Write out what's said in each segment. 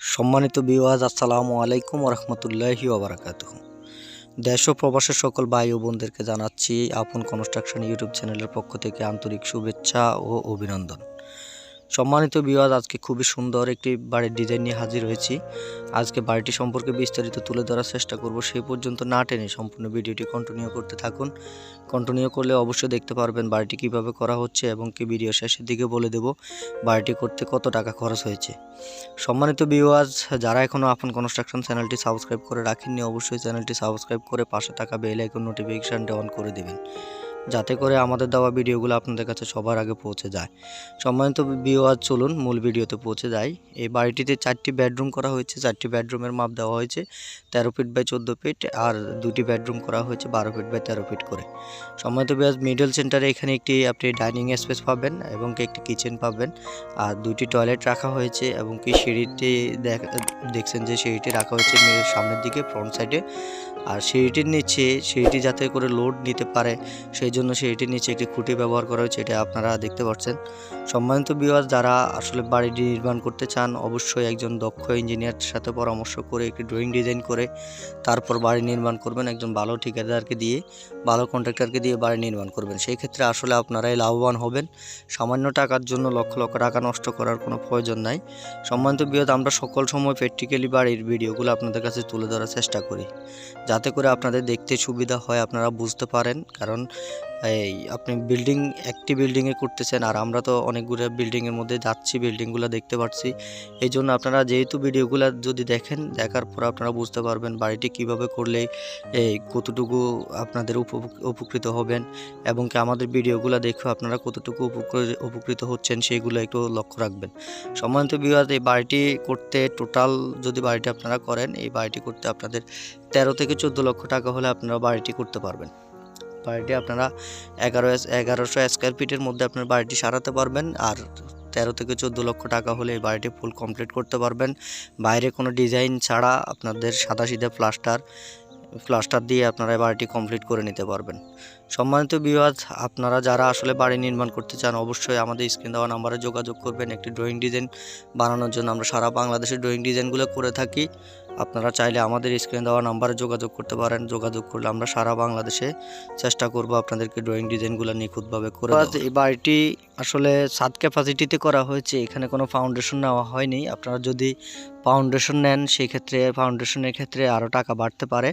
সম্মানিত বিওয়াজ আসসালামু আলাইকুম রহমতুল্লাহি ওবরাকাত দেশ ও প্রবাসের সকল ভাই ও বোনদেরকে জানাচ্ছি আপন কনস্ট্রাকশন ইউটিউব চ্যানেলের পক্ষ থেকে আন্তরিক শুভেচ্ছা ও অভিনন্দন। সম্মানিত বিওয়াজ আজকে খুবই সুন্দর একটি বাড়ির ডিজাইন নিয়ে হাজির হয়েছি। আজকে বাড়িটি সম্পর্কে বিস্তারিত তুলে ধরার চেষ্টা করব সেই পর্যন্ত না টেনে সম্পূর্ণ ভিডিওটি কন্টিনিউ করতে থাকুন। কন্টিনিউ করলে অবশ্যই দেখতে পারবেন বাড়িটি কীভাবে করা হচ্ছে এবং কি ভিডিও শেষের দিকে বলে দেব, বাড়িটি করতে কত টাকা খরচ হয়েছে। সম্মানিত বিওয়াজ যারা এখনও আপন কনস্ট্রাকশন চ্যানেলটি সাবস্ক্রাইব করে রাখেননি, অবশ্যই চ্যানেলটি সাবস্ক্রাইব করে পাশে থাকা বেল আইকন নোটিফিকেশানটা অন করে দেবেন। যাতে করে আমাদের দেওয়া ভিডিওগুলো আপনাদের কাছে সবার আগে পৌঁছে যায়। সম্মানিত বিওয়াজ চলুন মূল ভিডিওতে পৌঁছে যায় এই বাড়িটিতে চারটি বেডরুম করা হয়েছে। চারটি বেডরুমের মাপ দেওয়া হয়েছে তেরো ফিট বাই চোদ্দ ফিট আর দুটি বেডরুম করা হয়েছে বারো ফিট বাই তেরো ফিট করে। সম্মানিত বিওয়াজ মিডল সেন্টারে এখানে একটি আপনি ডাইনিং স্পেস পাবেন এবং একটি কিচেন পাবেন। আর দুটি টয়লেট রাখা হয়েছে এবং কি সিঁড়িটি দেখ- দেখছেন যে সিঁড়িটি রাখা হয়েছে সামনের দিকে ফ্রন্ট সাইডে আর সিঁড়িটির নিচে, সিঁড়িটি যাতে করে লোড নিতে পারে, সেই জন্য সিঁড়িটির নিচে একটি খুঁটি ব্যবহার করা হয়েছে, এটা আপনারা দেখতে পাচ্ছেন। সম্মানিত বিওয়াজ যারা আসলে বাড়িটি নির্মাণ করতে চান, অবশ্যই একজন দক্ষ ইঞ্জিনিয়ারের সাথে পরামর্শ করে, একটি ড্রয়িং ডিজাইন করে, তারপর বাড়ি নির্মাণ করবেন, একজন ভালো ঠিকাদারকে দিয়ে, ভালো কন্ট্রাক্টরকে দিয়ে বাড়ি নির্মাণ করবেন। সেই ক্ষেত্রে আসলে আপনারাই লাভবান হবেন। সামান্য টাকার জন্য লক্ষ লক্ষ টাকা নষ্ট করার কোনো প্রয়োজন নাই। সম্মানিত বিয়ত আমরা সকল সময় প্র্যাকটিক্যালি বাড়ির ভিডিওগুলো আপনাদের কাছে তুলে ধরার চেষ্টা করি। যাতে করে আপনাদের দেখতে সুবিধা হয়, আপনারা বুঝতে পারেন। কারণ এই, আপনি বিল্ডিং একটি বিল্ডিংয়ে করতেছেন, আর আমরা তো অনেকগুলো বিল্ডিংয়ের মধ্যে যাচ্ছি বিল্ডিংগুলো দেখতে পাচ্ছি এই জন্য আপনারা যেহেতু ভিডিওগুলো যদি দেখেন, দেখার পর আপনারা বুঝতে পারবেন বাড়িটি কীভাবে করলে, এই, কতটুকু আপনাদের উপ- উপকৃত হবেন এবং কি আমাদের ভিডিওগুলো দেখে আপনারা কতটুকু উপকৃ- উপকৃত হচ্ছেন সেইগুলো একটু লক্ষ্য রাখবেন। সম্মানিত বিবাদ এই বাড়িটি করতে টোটাল যদি বাড়িটি আপনারা করেন, এই বাড়িটি করতে আপনাদের তেরো থেকে চোদ্দ লক্ষ টাকা হলে আপনারা বাড়িটি করতে পারবেন। বাড়িটি আপনারা এগারো এগারোশো স্কোয়ার ফিটের মধ্যে আপনার বাড়িটি সারাতে পারবেন আর তেরো থেকে চোদ্দ লক্ষ টাকা হলে এই বাড়িটি ফুল কমপ্লিট করতে পারবেন। বাইরে কোনো ডিজাইন ছাড়া আপনাদের সাদা সিধা প্লাস্টার প্লাস্টার দিয়ে আপনারা এই বাড়িটি কমপ্লিট করে নিতে পারবেন। সম্মানিত বিবাদ আপনারা যারা আসলে বাড়ি নির্মাণ করতে চান, অবশ্যই আমাদের স্ক্রিন দেওয়া নাম্বারে যোগাযোগ করবেন। একটি ড্রয়িং ডিজাইন বানানোর জন্য আমরা সারা বাংলাদেশে ড্রয়িং ডিজাইনগুলো করে থাকি। আপনারা চাইলে আমাদের স্ক্রিনে দেওয়া নাম্বারে যোগাযোগ করতে পারেন। যোগাযোগ করলে আমরা সারা বাংলাদেশে চেষ্টা করব আপনাদেরকে ড্রয়িং ডিজাইনগুলো নিখুঁতভাবে করে। এই বাড়িটি আসলে সাত ক্যাপাসিটিতে করা হয়েছে এখানে কোনো ফাউন্ডেশন নেওয়া হয়নি। আপনারা যদি ফাউন্ডেশন নেন সেই ক্ষেত্রে ফাউন্ডেশনের ক্ষেত্রে আরও টাকা বাড়তে পারে।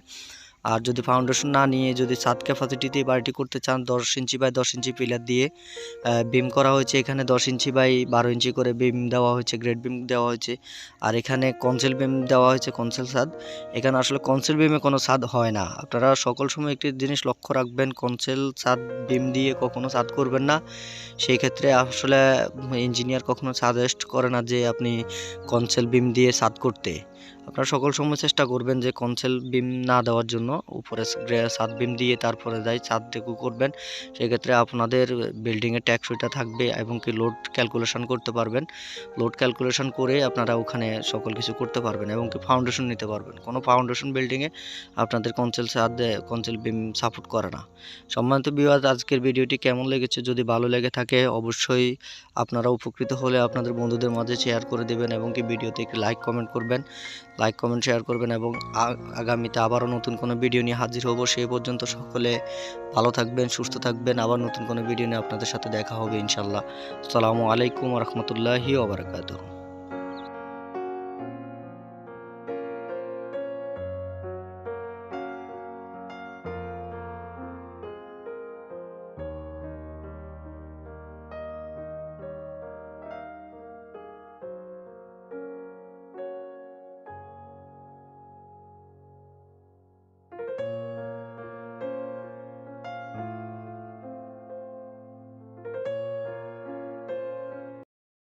আর যদি ফাউন্ডেশন না নিয়ে যদি সাত ক্যাপাসিটিতে বাড়িটি করতে চান, দশ ইঞ্চি বাই দশ ইঞ্চি পিলার দিয়ে বিম করা হয়েছে এখানে দশ ইঞ্চি বাই বারো ইঞ্চি করে বিম দেওয়া হয়েছে গ্রেড বিম দেওয়া হয়েছে। আর এখানে কনসেল বিম দেওয়া হয়েছে কনসেল ছাদ এখানে আসলে কনসেল বিমে কোনো ছাদ হয় না। আপনারা সকল সময় একটি জিনিস লক্ষ্য রাখবেন কনসেল ছাদ বিম দিয়ে কখনো ছাদ করবেন না। সেই ক্ষেত্রে আসলে ইঞ্জিনিয়ার কখনো সাজেস্ট করে না যে আপনি কনসেল বিম দিয়ে ছাদ করতে। আপনারা সকল সময় চেষ্টা করবেন যে কনসেল বিম না দেওয়ার জন্য। উপরে ছাদ বিম দিয়ে তারপরে যাই ছাদ দেখু করবেন। সেক্ষেত্রে আপনাদের বিল্ডিংয়ের ট্যাক্সইটা থাকবে এবং কি লোড ক্যালকুলেশন করতে পারবেন। লোড ক্যালকুলেশন করে আপনারা ওখানে সকল কিছু করতে পারবেন এবং কি ফাউন্ডেশন নিতে পারবেন। কোনো ফাউন্ডেশন বিল্ডিংয়ে আপনাদের কনসেল ছাদ কনসেল বিম সাপোর্ট করে না। সম্মানিত বিবাদ আজকের ভিডিওটি কেমন লেগেছে? যদি ভালো লেগে থাকে, অবশ্যই আপনারা উপকৃত হলে আপনাদের বন্ধুদের মাঝে শেয়ার করে দেবেন এবং কি ভিডিওতে একটি লাইক কমেন্ট করবেন। লাইক কমেন্ট শেয়ার করবেন এবং আগামীতে আবারও নতুন কোনো ভিডিও নিয়ে হাজির হব। সেই পর্যন্ত সকলে ভালো থাকবেন, সুস্থ থাকবেন। আবার নতুন কোনো ভিডিও নিয়ে আপনাদের সাথে দেখা হবে ইনশাল্লাহ। আসসালামু আলাইকুম রহমতুল্লাহি ওবরাকাতুহ